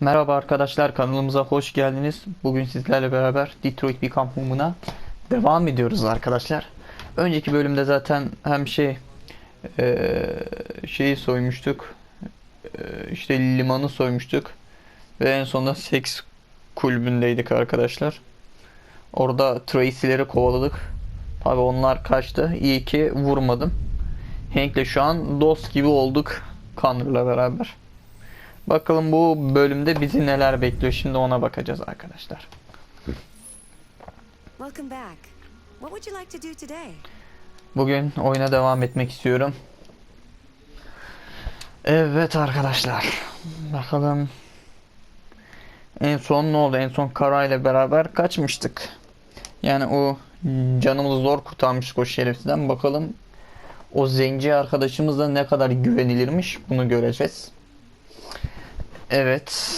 Merhaba arkadaşlar kanalımıza hoş geldiniz. Bugün sizlerle beraber Detroit Become Human'a devam ediyoruz arkadaşlar. Önceki bölümde zaten hem şey eee, şeyi soymuştuk. eee, işte limanı soymuştuk. Ve en sonunda seks kulübündeydik arkadaşlar. Orada Tracy'leri kovaladık. Tabi onlar kaçtı. İyi ki vurmadım. Hank'le şu an dost gibi olduk Connor'la beraber. Bakalım bu bölümde bizi neler bekliyor. Şimdi ona bakacağız arkadaşlar. Bugün oyuna devam etmek istiyorum. Evet arkadaşlar. Bakalım. En son ne oldu? En son Kara ile beraber kaçmıştık. Yani o canımızı zor kurtarmıştık o şerefsizden. Bakalım o zenci arkadaşımız da ne kadar güvenilirmiş bunu göreceğiz. Evet.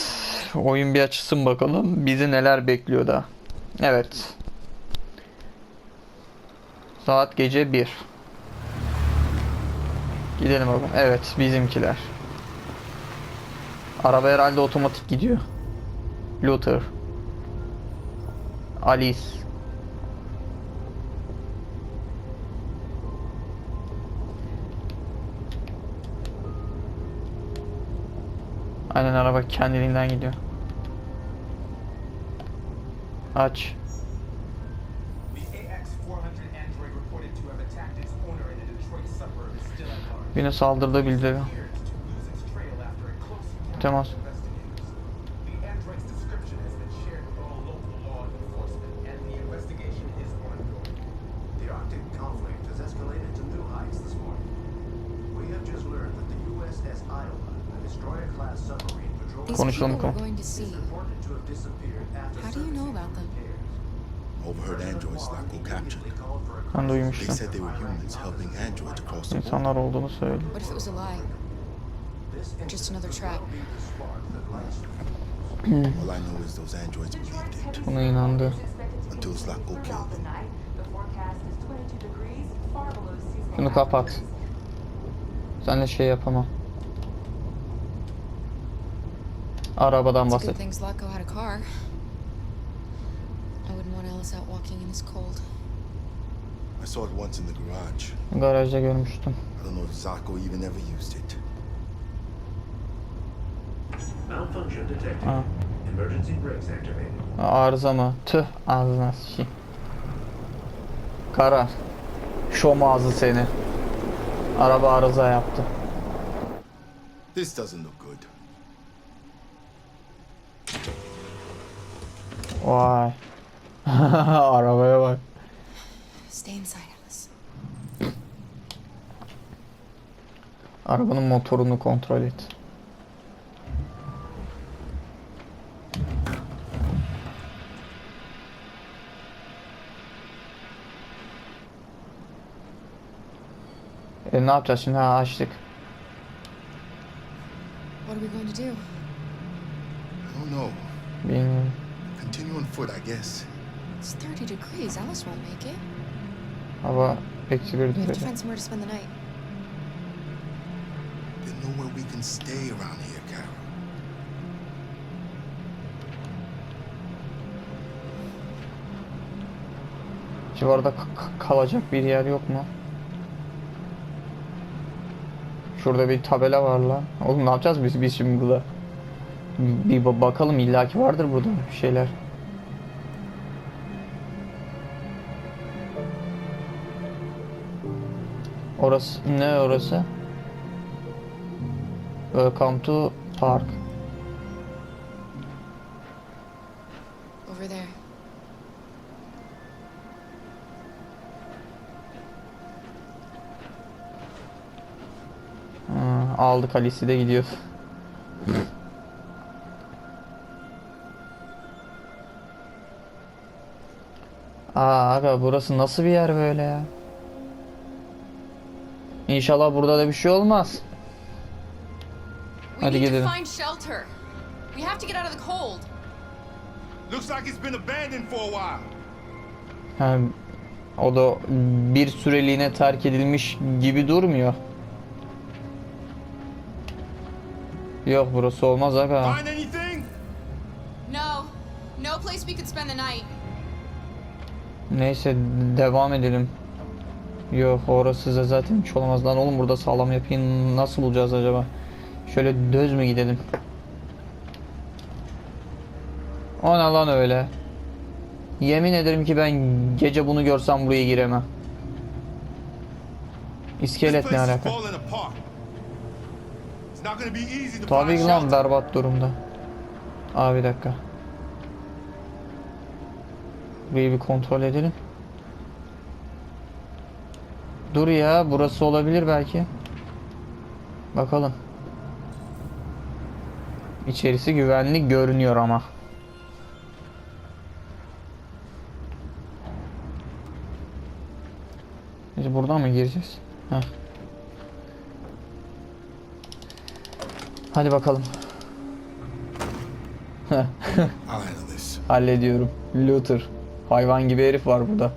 Oyun bir açılsın bakalım. Bizi neler bekliyor da. Evet. Saat gece 1. Gidelim bakalım. Evet bizimkiler. Araba herhalde otomatik gidiyor. Luther. Alice. Aynen araba kendiliğinden gidiyor. Aç. The AX-400 android reported I know is those androids believed it. Buna inandı. until Zlatko killed them. Şunu kapat. Senle şey yapamam. Arabadan It's a good bahset. thing Zlatko had a car. I wouldn't want Alice out walking in this cold. I saw it once in the garage. Garajda görmüştüm. I don't know if Zako even ever used it. Malfunction detected. Ha. Emergency brakes activated. Arıza mı? Tüh ağzına sıçayım. Kara. Şom ağzı seni. Araba arıza yaptı. This doesn't look good. Vay. Arabaya bak. Stay inside, Alice. Arabanın motorunu kontrol et. E ne yapacağız şimdi? Ha açtık. What are we going to do? I don't know. Bilmiyorum. Foot, I guess. It's 30 degrees. Alice won't make it. Hava eksi bir We have to derece. find somewhere to spend the night. There's nowhere we can stay around here, Carol. Civarda k- k- kalacak bir yer yok mu? Şurada bir tabela var lan. Oğlum ne yapacağız biz biz şimdi burada? Bir ba- bakalım illaki vardır burada bir şeyler. Orası ne orası? Welcome to park. Over there. Ha, aldık Alice'i de gidiyor. Aa aga burası nasıl bir yer böyle ya? İnşallah burada da bir şey olmaz. Hadi gidelim. We have to get out of the cold. Looks like it's been abandoned for a while. Ha, o da bir süreliğine terk edilmiş gibi durmuyor. Yok burası olmaz aga. Find anything? No place we could spend the night. Neyse devam edelim. Yok orası da zaten hiç olamaz lan oğlum burada sağlam yapıyı nasıl bulacağız acaba? Şöyle düz mü gidelim? O ne lan öyle? Yemin ederim ki ben gece bunu görsem buraya giremem. İskelet ne alaka? Tabii ki lan berbat durumda. Abi bir dakika. Burayı bir kontrol edelim. Dur ya burası olabilir belki. Bakalım. İçerisi güvenli görünüyor ama. Biz buradan mı gireceğiz? Heh. Hadi bakalım. Hallediyorum. Luther. Hayvan gibi herif var burada.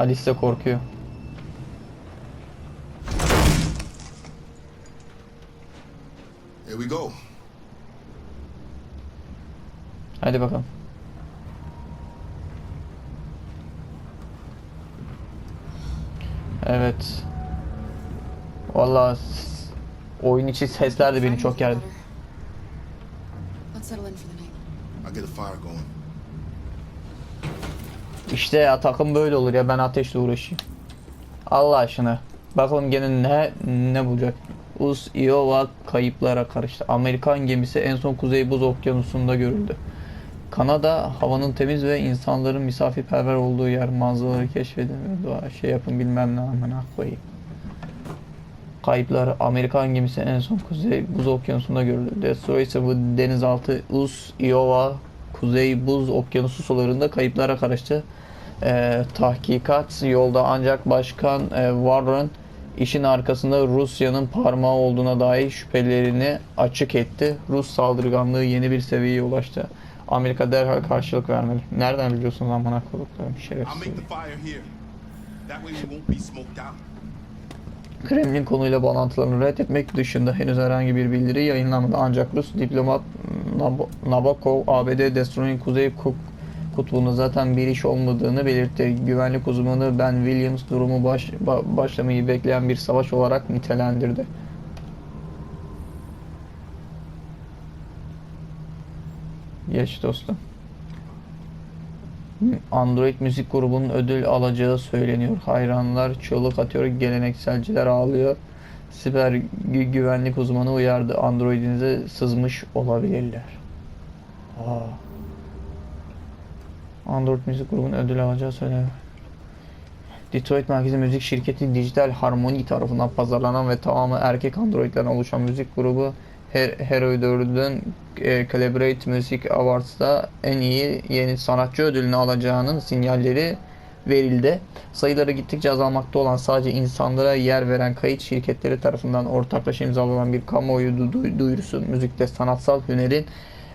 Alice de korkuyor. Here we go. Hadi bakalım. Evet. Vallahi oyun içi sesler de beni çok gerdi. Let's settle in for the night. I'll get a fire going. İşte ya takım böyle olur ya ben ateşle uğraşayım. Allah aşkına. Bakalım gene ne ne bulacak. Us Iowa kayıplara karıştı. Amerikan gemisi en son Kuzey Buz Okyanusu'nda görüldü. Kanada havanın temiz ve insanların misafirperver olduğu yer manzaraları keşfedin ve şey yapın bilmem ne amına koyayım. Kayıplar Amerikan gemisi en son Kuzey Buz Okyanusu'nda görüldü. Destroy ise bu denizaltı Us Iowa Kuzey Buz Okyanusu sularında kayıplara karıştı. Ee, tahkikat yolda ancak Başkan e, Warren işin arkasında Rusya'nın parmağı olduğuna dair şüphelerini açık etti. Rus saldırganlığı yeni bir seviyeye ulaştı. Amerika derhal karşılık vermeli. Nereden biliyorsunuz amına koyduklarım I'll şerefsiz. Kremlin konuyla bağlantılarını reddetmek dışında henüz herhangi bir bildiri yayınlanmadı. Ancak Rus diplomat Nab- Nabokov, ABD Destroy'un Kuzey Kutbu'nda zaten bir iş olmadığını belirtti. Güvenlik uzmanı Ben Williams durumu baş, ba- başlamayı bekleyen bir savaş olarak nitelendirdi. Geç dostum. Android müzik grubunun ödül alacağı söyleniyor. Hayranlar çığlık atıyor, gelenekselciler ağlıyor. Siber gü- güvenlik uzmanı uyardı. Android'inize sızmış olabilirler. Aa. Android müzik grubunun ödül alacağı söyleniyor. Detroit merkezi müzik şirketi Dijital Harmony tarafından pazarlanan ve tamamı erkek androidlerden oluşan müzik grubu Her Hero 4'ün e, Calibrate Music Awards'ta en iyi yeni sanatçı ödülünü alacağının sinyalleri verildi. Sayıları gittikçe azalmakta olan sadece insanlara yer veren kayıt şirketleri tarafından ortaklaşa imzalanan bir kamuoyu du- duyurusu müzikte sanatsal hünerin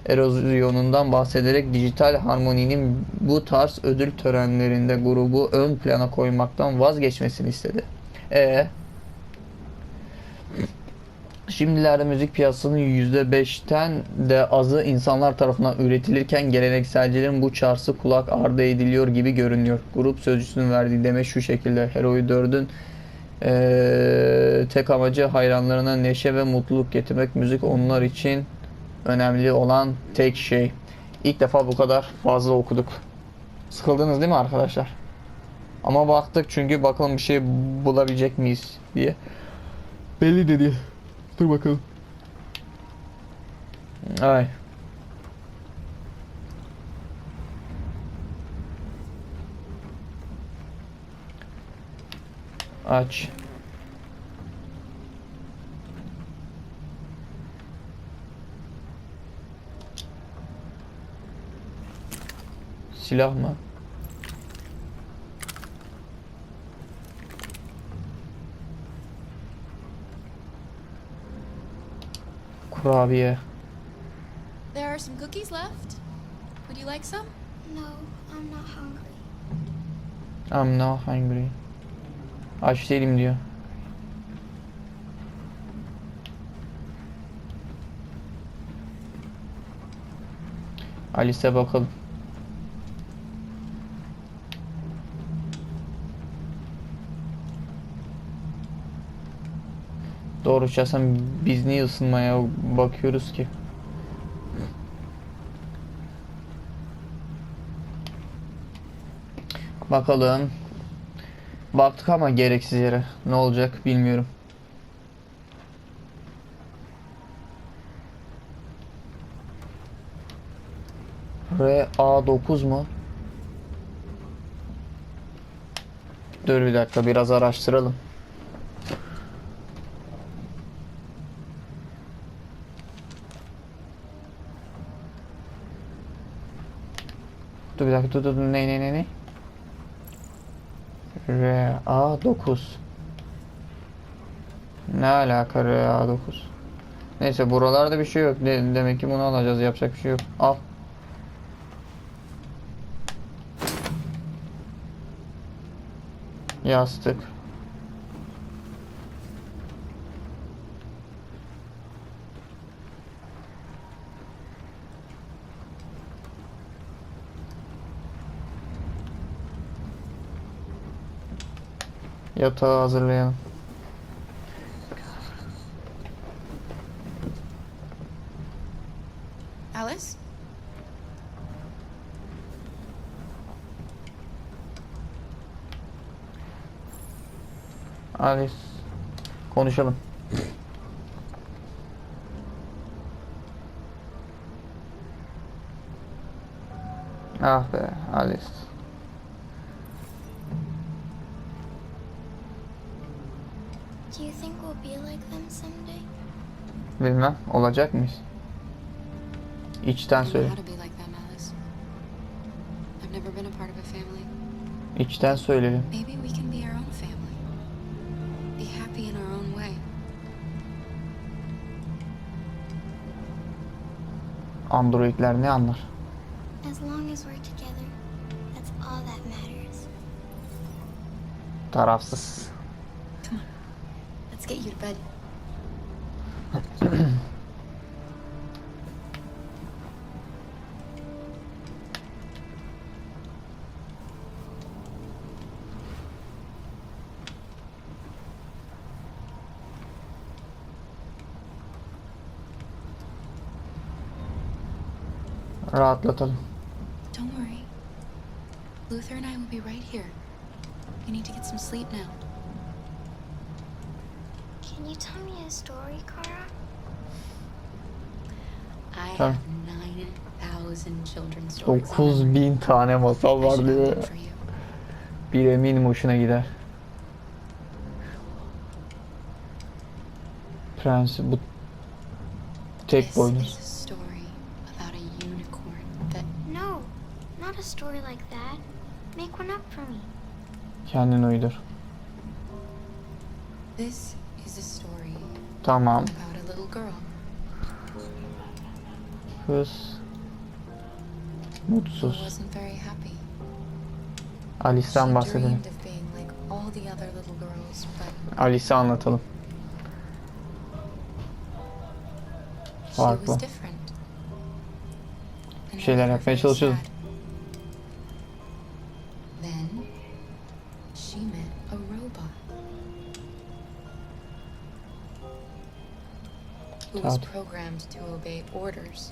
erozyonundan bahsederek dijital harmoninin bu tarz ödül törenlerinde grubu ön plana koymaktan vazgeçmesini istedi. E Şimdilerde müzik piyasasının %5'ten de azı insanlar tarafından üretilirken gelenekselcilerin bu çağrısı kulak ardı ediliyor gibi görünüyor. Grup sözcüsünün verdiği demeç şu şekilde. Hero'yu 4'ün eee, tek amacı hayranlarına neşe ve mutluluk getirmek. Müzik onlar için önemli olan tek şey. İlk defa bu kadar fazla okuduk. Sıkıldınız değil mi arkadaşlar? Ama baktık çünkü bakalım bir şey bulabilecek miyiz diye. Belli de değil. Dur bakalım. Ay. Aç. Silah mı? Kurabiye. There are some cookies left. Would you like some? No, I'm not hungry. I'm not hungry. Aç değilim diyor. Alice'e bakalım. Doğru şahsen biz niye ısınmaya bakıyoruz ki? Bakalım. Baktık ama gereksiz yere. Ne olacak bilmiyorum. RA9 mu? Dur bir dakika biraz araştıralım. Dur bir dakika dur dur. ne ne ne ne? RA9 Ne alaka RA9 Neyse buralarda bir şey yok. De- Demek ki bunu alacağız. Yapacak bir şey yok. Al. Yastık Yatağı hazırlayalım. Alice? Alice Konuşalım. Ah be Alice family. Be happy in our own way. Androidler ne anlar? As long as we're together, that's all that matters. Tarafsız Let's get you to bed. Rahatlatalım Don't worry. Luther and I will be right here. You need to get some sleep now. Can you tell me a story, Kara? I have 9,000 children's stories. 9000 tane masal var diyor. Bir eminim hoşuna gider. Prensi bu tek boynuz. is a story about a unicorn that No, not a story like that. Make one up for me. Kendin uydur. this is a story Tamam. about a little girl. Kız mutsuz. Alice'den bahsedelim. Alice'i anlatalım. Farklı. Bir şeyler yapmaya çalışıyordum. Was programmed to obey orders,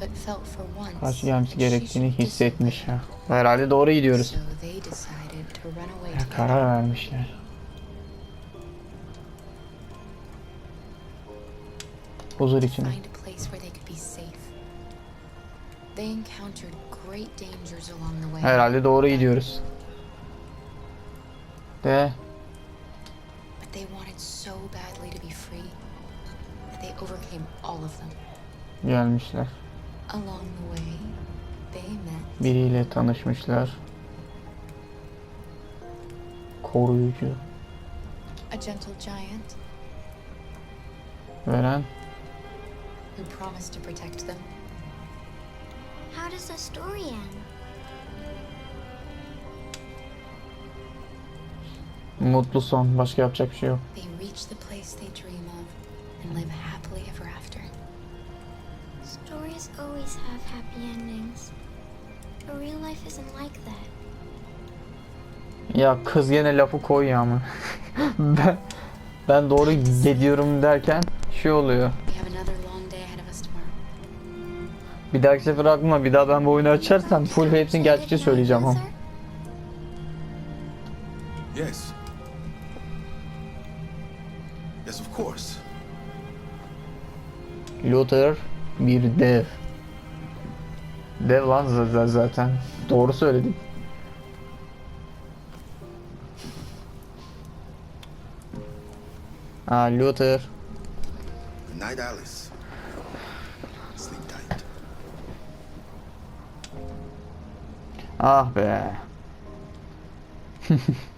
but felt for once Karşı gelmesi gerektiğini hissetmiş ha. Herhalde doğru gidiyoruz. Ya, karar vermişler. Huzur için. Herhalde doğru gidiyoruz. De overcame all of them. gelmişler. Along the way, they met Biriyle tanışmışlar. Koruyucu. a gentle giant Veren who promised to protect them. How does the story end? Mutlu son. Başka yapacak bir şey yok. They reach the place they dream of and live happily ever after. Stories always have happy endings. But real life isn't like that. Ya kız gene lafı koyuyor ama. ben, ben doğru gidiyorum derken şey oluyor. Bir dahaki sefer aklıma bir daha ben bu oyunu açarsam full hepsini gerçekçi söyleyeceğim ama. Yes, Luther bir dev. Dev lan zaten. Doğru söyledim. Aa Luther. Good night, Alice. Sleep tight. Ah be.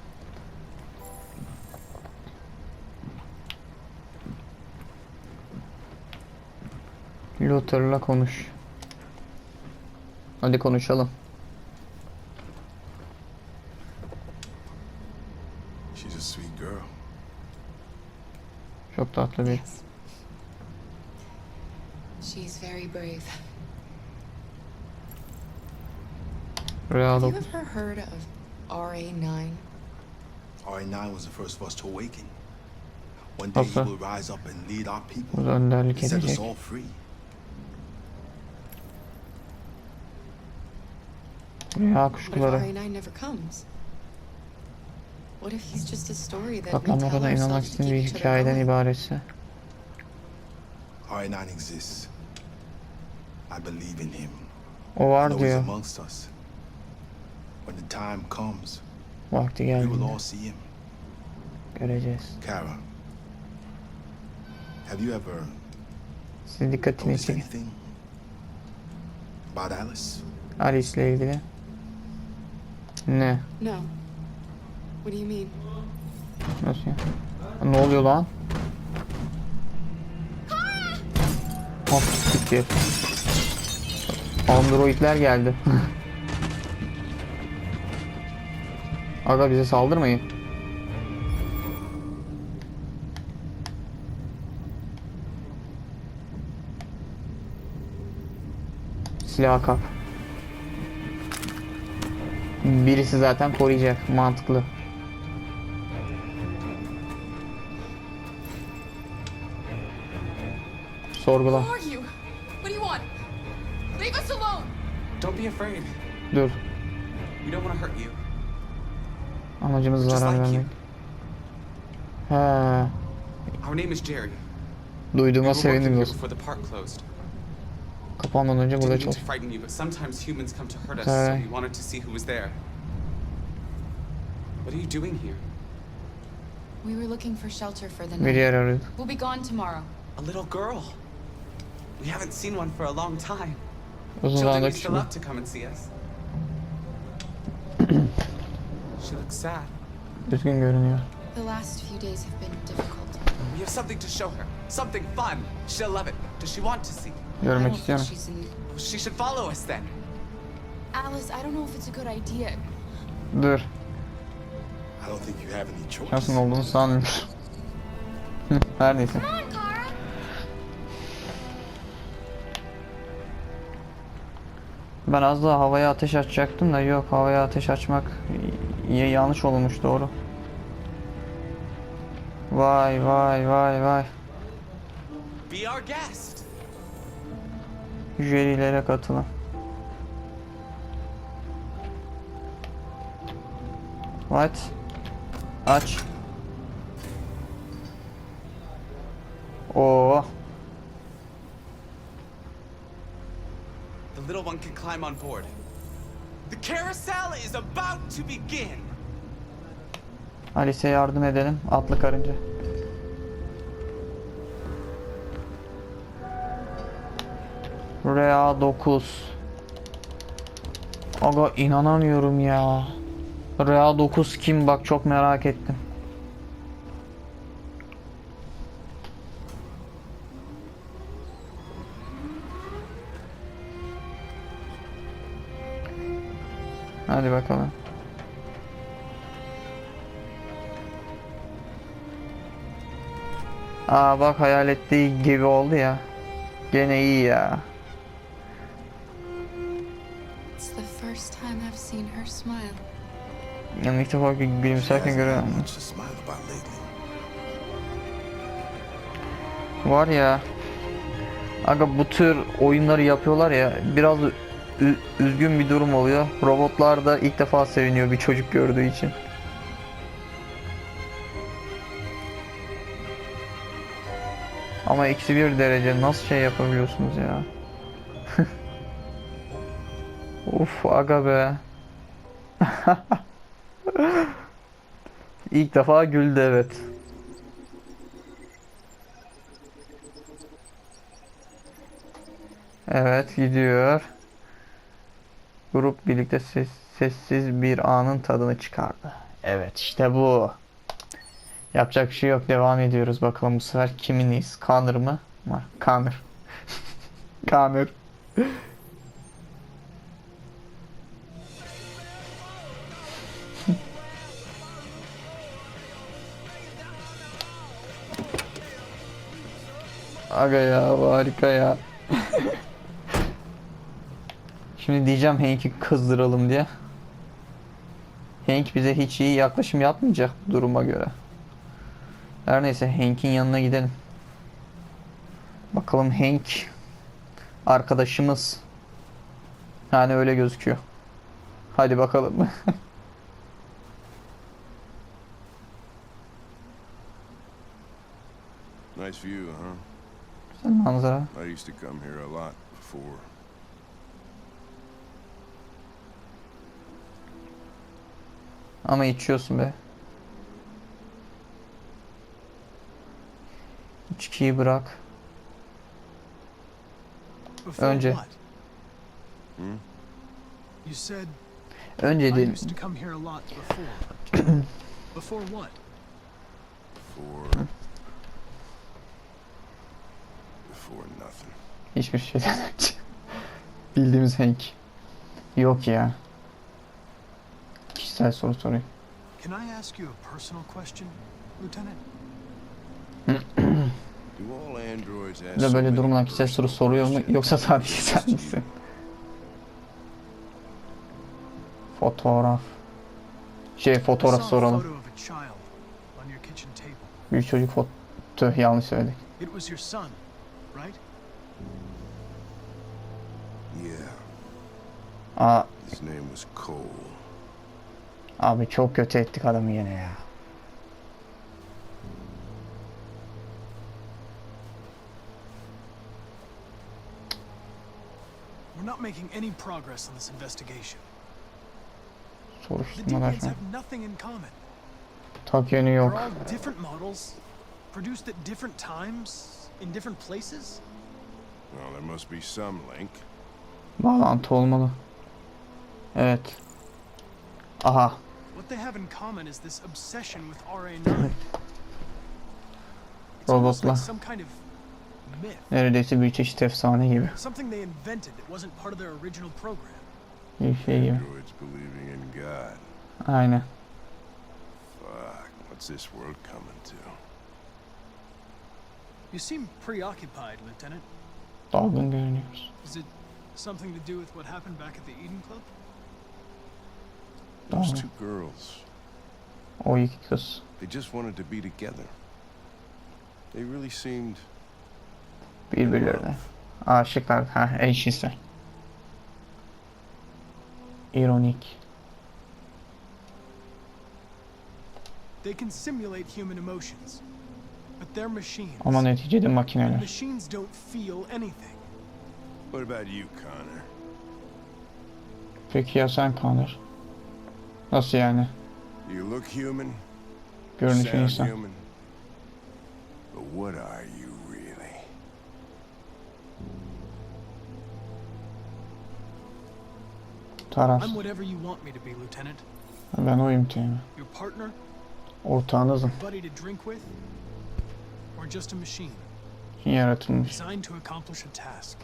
Luther'la konuş. Hadi konuşalım. She's a sweet girl. Çok tatlı bir. Yes. She's very brave. Real Have you ever heard of RA9? RA9 was the first of us to awaken. One day he Okay. will rise up and lead our people Burada önderlik and set us edecek. all free. We Katlanma tell kadar inanmak keep bir hikayeden ibaretse. RA9 exists. I believe in him. O var diyor. amongst us. When the time comes, Vakti we will geldiğinde all see him. göreceğiz. Kara, have you ever Sizin dikkatini noticed çekin. anything about Alice? Alice ile ilgili. Ne? No. What do you mean? Nasıl ya? Ne oluyor lan? Hop siktir. Androidler geldi. Aga bize saldırmayın. Silah kap. Birisi zaten koruyacak. Mantıklı. Sorgula. Dur. We don't want to hurt you. Amacımız zarar vermek. He, Our name is Jerry. duyduğuma sevindim dostum. Before the park closed. Kapanmadan önce burada Didn't mean to frighten you, but sometimes humans come to hurt us, Sorry. so we wanted to see who was there. What are you doing here? We were looking for shelter for the Bir night. yer arıyorduk. We'll be gone tomorrow. A little girl. We haven't seen one for a long time. Uzun Children zamandır used to küçüldü. love to come and see us. she looks sad. Üzgün görünüyor. The last few days have been difficult. We have something to show her. Something fun. She'll love it. Does she want to see? Görmek istiyorum. she should follow us then. Alice, I don't know if it's a good idea. Dur. I don't think you have any choice. Şansın olduğunu sanmıyorum. Her neyse. Come on, Kara. Ben az daha havaya ateş açacaktım da yok havaya ateş açmak yanlış olmuş doğru. Vay vay vay vay. Be our guest. Jürilere katılın. What? Aç. Oo. The little one can climb on board. The carousel is about to begin. Alice'e yardım edelim. Atlı karınca. Rea 9. Aga inanamıyorum ya. Rea 9 kim bak çok merak ettim. Hadi bakalım. Aa bak hayal ettiği gibi oldu ya. Gene iyi ya. Seen her smile. Yani ilk defa gü- gülümserken görüyorum. Var ya. Aga bu tür oyunları yapıyorlar ya biraz üzgün bir durum oluyor. Robotlar da ilk defa seviniyor bir çocuk gördüğü için. Ama eksi bir derece nasıl şey yapabiliyorsunuz ya? Uf aga be. İlk defa güldü evet. Evet gidiyor. Grup birlikte ses- sessiz bir anın tadını çıkardı. Evet işte bu. Yapacak bir şey yok. Devam ediyoruz. Bakalım bu sefer kiminiz? Connor mı? Var. Connor. Aga ya harika ya. Şimdi diyeceğim Hank'i kızdıralım diye. Hank bize hiç iyi yaklaşım yapmayacak duruma göre. Her neyse Hank'in yanına gidelim. Bakalım Hank arkadaşımız. Yani öyle gözüküyor. Hadi bakalım. Nice view? Güzel manzara. I used to come here a lot before. Ama içiyorsun be. İçkiyi bırak. Before Önce. Hmm? You said Önce lot before. before what? For Hiçbir şeyden önce. Bildiğimiz Hank. Yok ya. Kişisel soru sorayım. Can I ask you a personal question, Lieutenant? Bize böyle durumdan kişisel soru soruyor mu yoksa sadece sen misin? Fotoğraf. Şey fotoğraf soralım. Bir çocuk foto yanlış söyledik. It was your son, right? Yeah, Aa, his name was Cole. abi çok kötü ettik adamı yine ya. We're not making any progress on this investigation. The Soruşturmalar deviants şu have nothing in common. Tak yönü They're yok. all different models, produced at different times, in different places. Well, there must be some link. Bağlantı olmalı. Evet. Aha. What they have in common is this obsession with RA9. It's almost Robotla. like some kind of myth, Neredeyse bir çeşit efsane gibi. something they invented that wasn't part of their original program. Bir şey gibi. Androids believing in God. Aynen. Fuck, what's this world coming to? You seem preoccupied, Lieutenant. Dalgın görünüyoruz. Is it something to do with what happened back at the Eden Club? Those Dalgın. two girls, O iki kız. they just wanted to be together. They really seemed in Birbirlerine. love. Aşıklar. Ha eşcinsel. İronik. They can simulate human emotions, but they're machines. Ama neticede makineler. machines don't feel anything. What about you, Connor? Peki ya sen Connor? Nasıl yani? You look human, Görünüşün insan. human. But what are you really? Taraf. I'm whatever you want me to be, Lieutenant. Ben oyum Teğmen. Your partner, Ortağınızım. buddy to drink with, or just a machine yaratılmış. designed to accomplish a task.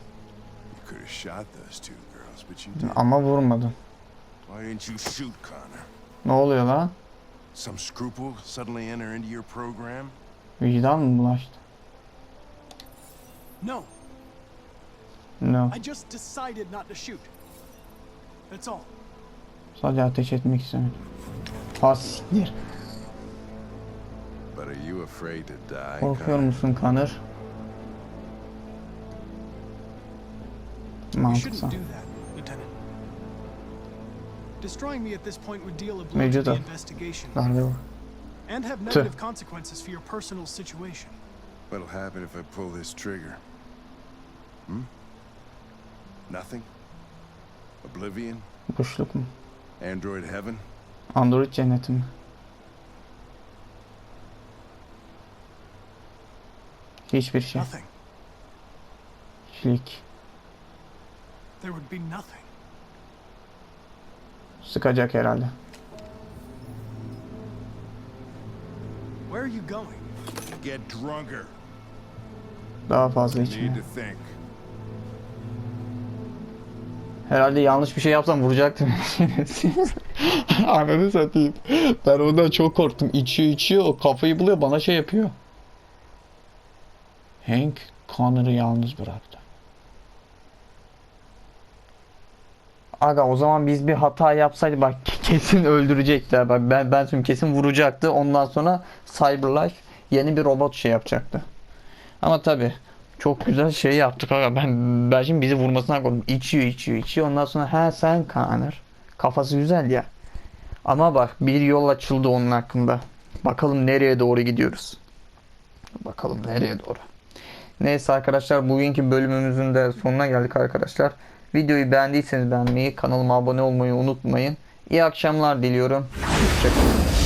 You could have shot those two girls, but you didn't. Ama vurmadın. Why didn't you shoot Connor? Ne oluyor lan? Some scruple suddenly enter into your program? Vicdan mı bulaştı? No, No. I just decided not to shoot. That's all. Sadece ateş etmek istemedim. Ha siktir. But are you afraid to die? Korkuyor Connor? musun Kanır? You Mantıksal. shouldn't do. Destroying me at this point would deal a blow to Mevcut the o. investigation Darbe var. and have negative consequences for your personal situation. What'll happen if I pull this trigger? Hmm? Nothing? Oblivion? Boşluk mu? Android heaven? Android cenneti mi? Hiçbir şey. Hiçlik. There would be nothing. Sıkacak herhalde. Where are you going? Get drunker. Daha fazla think. Herhalde yanlış bir şey yapsam vuracaktım. Ananı satayım. Ben ondan çok korktum. İçiyor içiyor o kafayı buluyor bana şey yapıyor. Hank Connor'ı yalnız bıraktı. Aga o zaman biz bir hata yapsaydı bak kesin öldürecekler. Bak ben ben şimdi kesin vuracaktı. Ondan sonra Cyberlife yeni bir robot şey yapacaktı. Ama tabi çok güzel şey yaptık aga. Ben ben şimdi bizi vurmasına koydum. İçiyor içiyor içiyor. Ondan sonra ha sen Connor. Kafası güzel ya. Ama bak bir yol açıldı onun hakkında. Bakalım nereye doğru gidiyoruz. Bakalım nereye doğru. Neyse arkadaşlar bugünkü bölümümüzün de sonuna geldik arkadaşlar. Videoyu beğendiyseniz beğenmeyi, kanalıma abone olmayı unutmayın. İyi akşamlar diliyorum. Hoşçakalın.